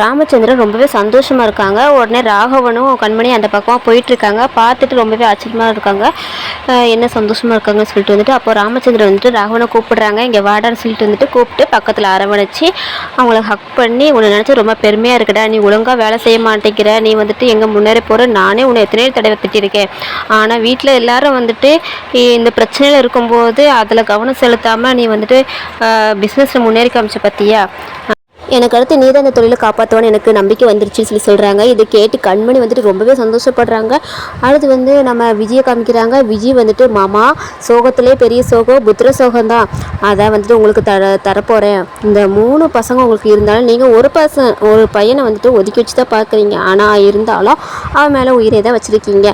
ராமச்சந்திரன் ரொம்பவே சந்தோஷமாக இருக்காங்க. உடனே ராகவனும் கண்மணி அந்த பக்கமாக போயிட்டுருக்காங்க. பார்த்துட்டு ரொம்பவே ஆச்சரியமாக இருக்காங்க. என்ன சந்தோஷமாக இருக்காங்கன்னு சொல்லிட்டு வந்துட்டு அப்போ ராமச்சந்திரன் வந்துட்டு ராகவனை கூப்பிடுறாங்க. இங்கே வாடான்னு சொல்லிட்டு வந்துட்டு கூப்பிட்டு பக்கத்தில் அரவணைச்சு அவங்கள ஹக் பண்ணி உன்னை நினச்சி ரொம்ப பெருமையாக இருக்குடா. நீ ஒழுங்காக வேலை செய்ய மாட்டேங்கிற. நீ வந்துட்டு எங்கே முன்னேற போகிற நானே உன்னை எத்தனையோ தடவை திட்டிருக்கேன் ஆனால் வீட்டில் எல்லாரும் வந்துட்டு இந்த பிரச்சனையில் இருக்கும்போது அதில் கவனம் செலுத்தாமல் நீ வந்துட்டு பிஸ்னஸில் முன்னேறி காமிச்ச பார்த்தியா எனக்கு அடுத்து நீ தான் இந்த தொழிலை காப்பாற்றுவான்னு எனக்கு நம்பிக்கை வந்துருச்சுன்னு சொல்லி சொல்கிறாங்க இதை கேட்டு கண்மணி வந்துட்டு ரொம்பவே சந்தோஷப்படுறாங்க. அடுத்து வந்து நம்ம விஜயை காமிக்கிறாங்க. விஜய் வந்துட்டு மாமா சோகத்திலே பெரிய சோகம் புத்திர சோகம்தான். அதை வந்துட்டு உங்களுக்கு தர தரப்போகிறேன் இந்த மூணு பசங்க உங்களுக்கு இருந்தாலும் நீங்கள் ஒரு பசங்க ஒரு பையனை வந்துட்டு ஒதுக்கி வச்சு தான் பார்க்குறீங்க. ஆனால் இருந்தாலும் அவன் மேலே உயிரை தான் வச்சுருக்கீங்க.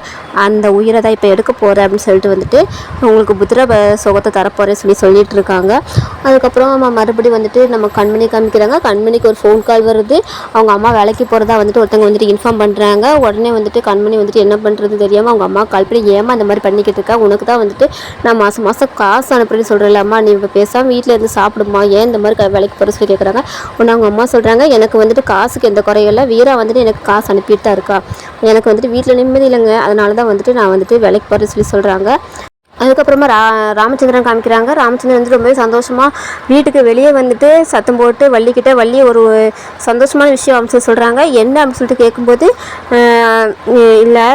அந்த உயிரை தான் இப்போ எடுக்க போகிறேன் அப்படின்னு சொல்லிட்டு வந்துட்டு உங்களுக்கு புத்திர சோகத்தை தரப்போகிறேன் சொல்லி சொல்லிட்டு இருக்காங்க. அதுக்கப்புறம் மறுபடியும் வந்துட்டு நம்ம கண்மணி காமிக்கிறாங்க. கண் கண்மணிக்கு ஒரு ஃபோன் கால் வருது. அவங்க அம்மா வேலைக்கு போகிறதா வந்துட்டு ஒருத்தவங்க வந்துட்டு இன்ஃபார்ம் பண்ணுறாங்க உடனே வந்துட்டு கண்மணி வந்துட்டு என்ன பண்ணுறது தெரியாமல் அவங்க அம்மா கால் பண்ணி ஏமா இந்த மாதிரி பண்ணிக்கிட்டு இருக்கா? உனக்கு தான் வந்துட்டு நான் மாதம் மாதம் காசு அனுப்புறேன்னு சொல்கிறேன்லம்மா நீ இப்போ பேசாமல் வீட்டில் இருந்து சாப்பிடுமா? ஏன் இந்த மாதிரி க- வேலைக்கு போகிற சொல்லி கேட்குறாங்க உடனே அவங்க அம்மா சொல்கிறாங்க எனக்கு வந்துட்டு காசுக்கு எந்த குறையும் இல்லை. வீரா வந்துட்டு எனக்கு காசு அனுப்பிட்டு தான் இருக்கா. எனக்கு வந்துட்டு வீட்டில் நிம்மதி இல்லைங்க. அதனால தான் வந்துட்டு நான் வந்துட்டு வேலைக்கு போகிறேன்னு சொல்லி சொல்கிறாங்க அதுக்கப்புறமா ரா ராமச்சந்திரன் காமிக்கிறாங்க. ராமச்சந்திரன் வந்து ரொம்பவே சந்தோஷமாக வீட்டுக்கு வெளியே வந்துட்டு சத்தம் போட்டு வள்ளிக்கிட்ட வள்ளி ஒரு சந்தோஷமான விஷயம் அப்படின்னு சொல்லி சொல்கிறாங்க என்ன அப்படின்னு சொல்லிட்டு கேட்கும்போது இல்லை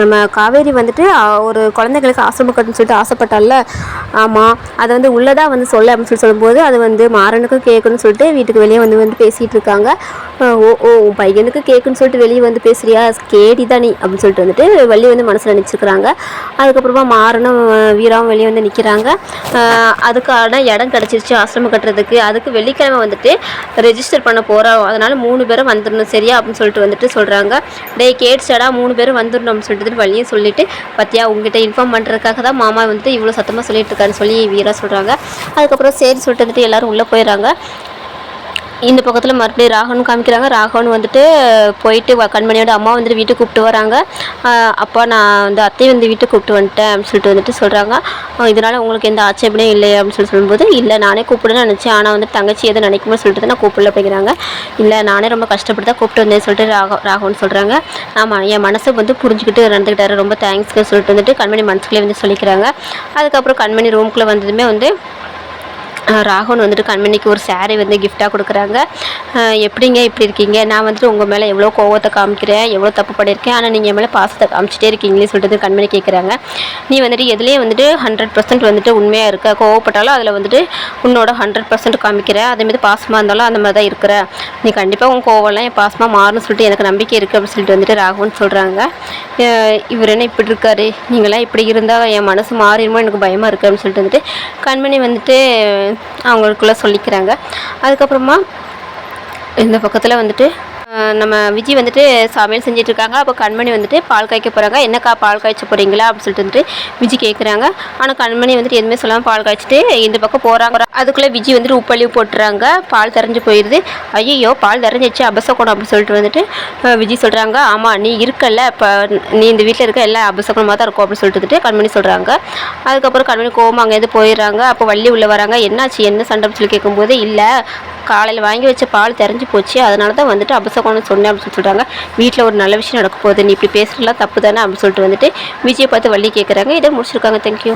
நம்ம காவேரி வந்துட்டு ஒரு குழந்தைங்களுக்கு ஆசிரமம் கட்டணும்னு சொல்லிட்டு ஆசைப்பட்டால ஆமாம் அதை வந்து உள்ளதாக வந்து சொல்ல அப்படின்னு சொல்லி சொல்லும்போது அது வந்து மாறனுக்கும் கேட்கணும்னு சொல்லிட்டு வீட்டுக்கு வெளியே வந்து வந்து பேசிகிட்டு இருக்காங்க. ஓ ஓ உன் பையனுக்கு கேட்குன்னு சொல்லிட்டு வெளியே வந்து பேசுறியா? கேடி தான் நீ அப்படின்னு சொல்லிட்டு வந்துட்டு வள்ளி வந்து மனசில் நினச்சிருக்கிறாங்க. அதுக்கப்புறமா மாறனும் வீராவும் வெளியே வந்து நிற்கிறாங்க அதுக்கான இடம் கிடச்சிருச்சு ஆசிரமம் கட்டுறதுக்கு. அதுக்கு வெள்ளிக்கிழமை வந்துட்டு ரெஜிஸ்டர் பண்ண போகிறோம் அதனால் மூணு பேரும் வந்துடணும். சரியா? அப்படின்னு சொல்லிட்டு வந்துட்டு சொல்கிறாங்க டே கேட்ஸ்டடா மூணு பேரும் வந்துடணும் அப்படின்னு சொல்லிட்டு வழியும் சொல்லிட்டு பத்தியா உங்ககிட்ட இன்ஃபார்ம் பண்ணுறதுக்காக தான் மாமா வந்துட்டு இவ்வளோ சத்தமாக சொல்லிட்டு இருக்காருன்னு சொல்லி வீரா சொல்கிறாங்க அதுக்கப்புறம் சரி சொல்லிட்டு வந்துட்டு எல்லாரும் உள்ளே போயிடுறாங்க. இந்த பக்கத்தில் மறுபடியும் ராகவன் காமிக்கிறாங்க. ராகவன் வந்துட்டு போயிட்டு கண்மணியோட அம்மா வந்துட்டு வீட்டுக்கு கூப்பிட்டு வராங்க. அப்பா நான் வந்து அத்தையை வந்து வீட்டுக்கு கூப்பிட்டு வந்துட்டேன் அப்படின்னு சொல்லிட்டு வந்துட்டு சொல்கிறாங்க இதனால் உங்களுக்கு எந்த ஆட்சேபனையும் இல்லை அப்படின்னு சொல்லி சொல்லும்போது இல்லை நானே கூப்பிடுன்னு நினச்சேன். ஆனால் வந்து தங்கச்சி எதை நினைக்குமோ சொல்லிட்டு நான் கூப்பிடல அப்படிங்கிறாங்க இல்லை நானே ரொம்ப கஷ்டப்பட்டு தான் கூப்பிட்டு வந்தேன்னு சொல்லிட்டு ராக ராகவன் சொல்கிறாங்க ஆமாம் என் மனசை வந்து புரிஞ்சுக்கிட்டு நடந்துக்கிட்டாரு. ரொம்ப தேங்க்ஸ்க்கு சொல்லிட்டு வந்துட்டு கண்மணி மனசுக்குள்ளே வந்து சொல்லிக்கிறாங்க. அதுக்கப்புறம் கண்மணி ரூம்குள்ளே வந்ததுமே வந்து ராகவன் வந்துட்டு கண்மணிக்கு ஒரு saree வந்து கிஃப்டாக கொடுக்குறாங்க. எப்படிங்க இப்படி இருக்கீங்க? நான் வந்துட்டு உங்கள் மேலே எவ்வளோ கோவத்தை காமிக்கிறேன் எவ்வளோ தப்பு பண்ணியிருக்கேன் ஆனால் நீங்கள் மேலே பாசத்தை காமிச்சிட்டே இருக்கீங்களே சொல்லிட்டு கண்மணி கேட்குறாங்க நீ வந்துட்டு எதுலேயே வந்துட்டு ஹண்ட்ரட் பர்சன்ட் வந்துட்டு உண்மையாக இருக்க? கோவப்பட்டாலும் அதில் வந்துட்டு உன்னோட ஹண்ட்ரட் பர்சன்ட் காமிக்கிற அதேமாதிரி பாசமாக இருந்தாலும் அந்த மாதிரி தான் இருக்கிற. நீ கண்டிப்பாக உன் கோவம்லாம் என் பாசமாக மாறும்னு சொல்லிட்டு எனக்கு நம்பிக்கை இருக்குது அப்படின்னு சொல்லிட்டு வந்துட்டு ராகவன் சொல்கிறாங்க இவர் என்ன இப்படி இருக்காரு? நீங்களாம் இப்படி இருந்தால் என் மனசு மாறிடுமோ? எனக்கு பயமாக இருக்குது அப்படின்னு சொல்லிட்டு வந்துட்டு கண்மணி வந்துட்டு அவங்களுக்குள்ளே சொல்லிக்கிறாங்க. அதுக்கப்புறமா இந்த பக்கத்தில் வந்துட்டு நம்ம விஜய் வந்துட்டு சமையல் செஞ்சுட்டு இருக்காங்க அப்போ கண்மணி வந்துட்டு பால் காய்க்க போகிறாங்க என்னக்கா பால் காய்ச்ச போகிறீங்களா அப்படின்னு சொல்லிட்டு வந்துட்டு விஜய் கேட்குறாங்க ஆனால் கண்மணி வந்துட்டு எதுவுமே சொல்லாமல் பால் காய்ச்சிட்டு இந்த பக்கம் போகிறாங்க அதுக்குள்ளே விஜய் வந்துட்டு உப்பள்ளி போட்டுறாங்க. பால் தெரிஞ்சு போயிடுது ஐயோ பால் தரைஞ்சிச்சு அபசகுணம் அப்படின்னு சொல்லிட்டு வந்துட்டு விஜய் சொல்கிறாங்க ஆமாம் நீ இருக்கல இப்போ நீ இந்த வீட்டில் இருக்க எல்லாம் அபசகுணமாக தான் இருக்கும் அப்படின்னு சொல்லிட்டு வந்துட்டு கண்மணி சொல்கிறாங்க அதுக்கப்புறம் கண்மணி கோவம் அங்கேருந்து போயிடுறாங்க. அப்போ வள்ளி உள்ளே வராங்க. என்னாச்சு? என்ன சண்டை சொல்லி கேட்கும்போது இல்லை காலையில் வாங்கி வச்ச பால் தெரிஞ்சு போச்சு. அதனால தான் வந்துட்டு அபசகுணம் சொன்னேன் அப்படின்னு சொல்லி சொல்கிறாங்க வீட்டில் ஒரு நல்ல விஷயம் நடக்க போகுது. நீ இப்படி பேசுகிறலாம் தப்பு தானே அப்படின்னு சொல்லிட்டு வந்துட்டு விஜயை பார்த்து வள்ளி கேட்குறாங்க இதை முடிச்சிருக்காங்க. தேங்க்யூ